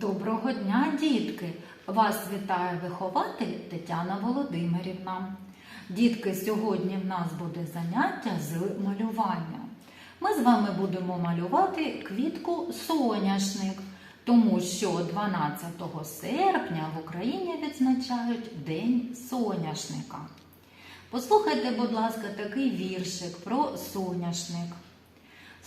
Доброго дня, дітки! Вас вітає вихователь Тетяна Володимирівна. Дітки, сьогодні в нас буде заняття з малювання. Ми з вами будемо малювати квітку соняшник, тому що 12 серпня в Україні відзначають День соняшника. Послухайте, будь ласка, такий віршик про соняшник.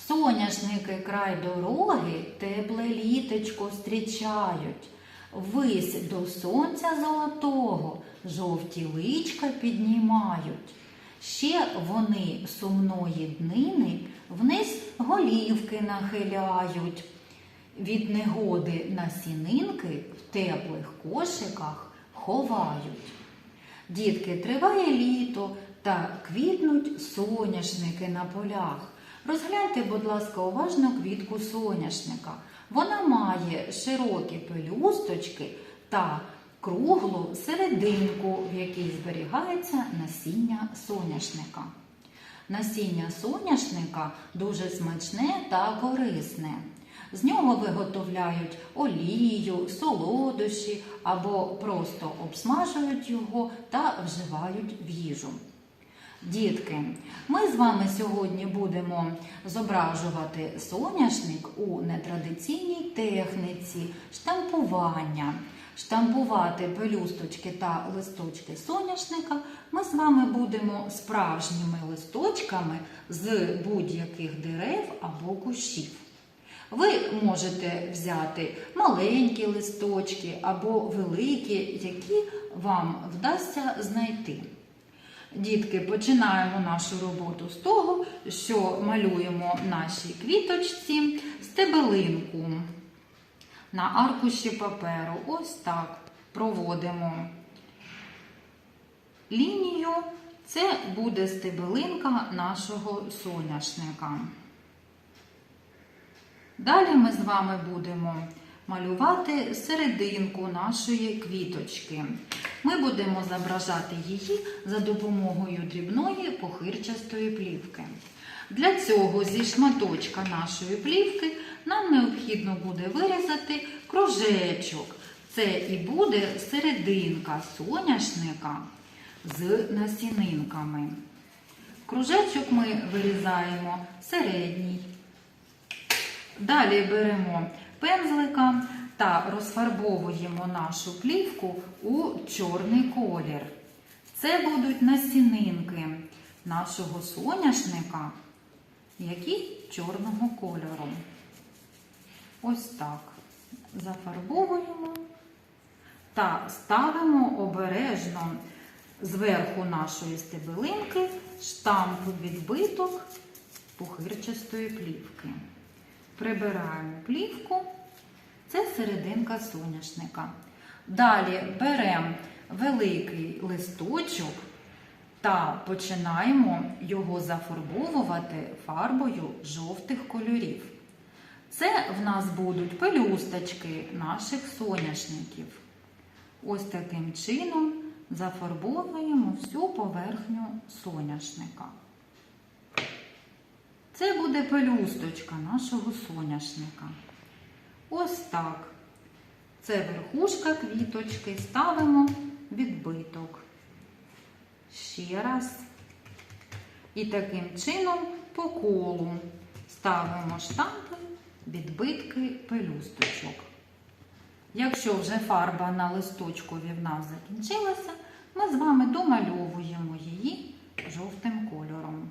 Соняшники край дороги тепле літечко зустрічають. Вись до сонця золотого жовті личка піднімають. Ще вони сумної днини вниз голівки нахиляють. Від негоди насінинки в теплих кошиках ховають. Дітки, триває літо та квітнуть соняшники на полях. Розгляньте, будь ласка, уважно квітку соняшника. Вона має широкі пелюсточки та круглу серединку, в якій зберігається насіння соняшника. Насіння соняшника дуже смачне та корисне. З нього виготовляють олію, солодощі або просто обсмажують його та вживають в їжу. Дітки, ми з вами сьогодні будемо зображувати соняшник у нетрадиційній техніці штампування. Штампувати пелюсточки та листочки соняшника ми з вами будемо справжніми листочками з будь-яких дерев або кущів. Ви можете взяти маленькі листочки або великі, які вам вдасться знайти. Дітки, починаємо нашу роботу з того, що малюємо нашій квіточці стебелинку на аркуші паперу. Ось так проводимо лінію. Це буде стебелинка нашого соняшника. Далі ми з вами будемо малювати серединку нашої квіточки. Ми будемо зображати її за допомогою дрібної похирчастої плівки. Для цього зі шматочка нашої плівки нам необхідно буде вирізати кружечок. Це і буде серединка соняшника з насінинками. Кружечок ми вирізаємо середній. Далі беремо пензлика та розфарбовуємо нашу плівку у чорний колір. Це будуть насінинки нашого соняшника, які чорного кольору. Ось так. Зафарбовуємо та ставимо обережно зверху нашої стебелинки штамп відбиток пухирчастої плівки. Прибираємо плівку, це серединка соняшника. Далі беремо великий листочок та починаємо його зафарбовувати фарбою жовтих кольорів. Це в нас будуть пелюсточки наших соняшників. Ось таким чином зафарбовуємо всю поверхню соняшника. Це буде пелюсточка нашого соняшника. Ось так. Це верхушка квіточки, ставимо відбиток. Ще раз. І таким чином по колу ставимо штампи, відбитки пелюсточок. Якщо вже фарба на листочкові в нас закінчилася, ми з вами домальовуємо її жовтим кольором.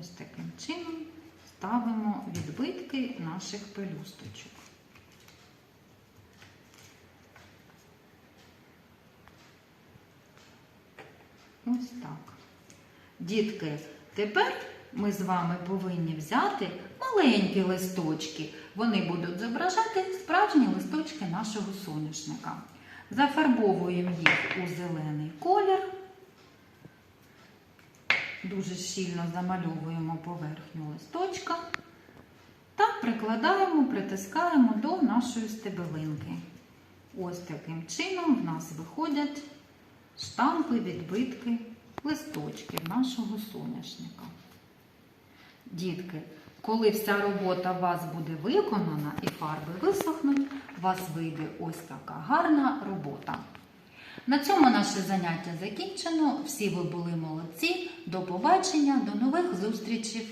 Ось таким чином ставимо відбитки наших пелюсточок. Ось так. Дітки, тепер ми з вами повинні взяти маленькі листочки. Вони будуть зображати справжні листочки нашого соняшника. Зафарбовуємо їх у зелений колір. Дуже щільно замальовуємо поверхню листочка та прикладаємо, притискаємо до нашої стебелинки. Ось таким чином в нас виходять штампи, відбитки листочків нашого соняшника. Дітки, Коли вся робота у вас буде виконана і фарби висохнуть, у вас вийде ось така гарна робота. На цьому наше заняття закінчено. Всі ви були молодці. До побачення, до нових зустрічей!